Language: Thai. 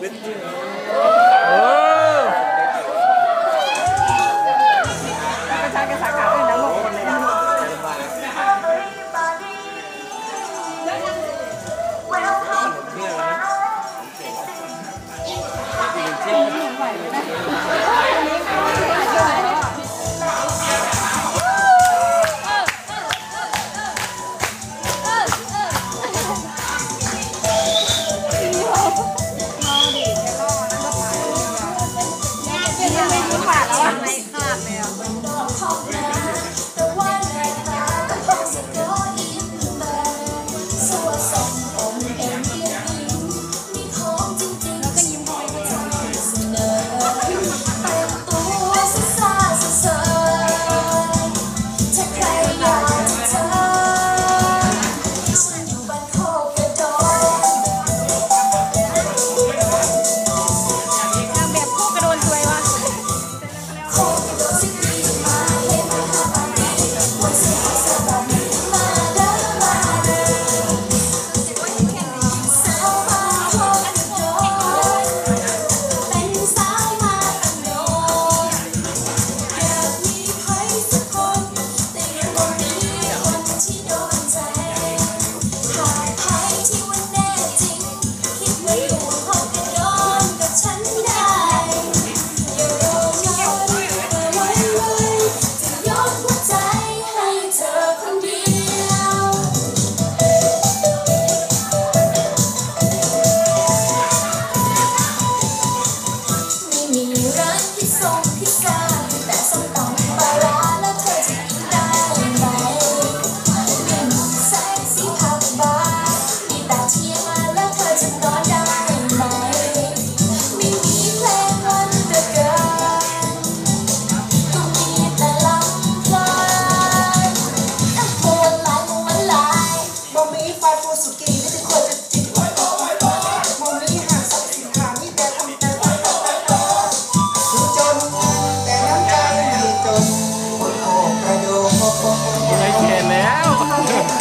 with you. Oh. ไม่ไหวเลยนะ Oh,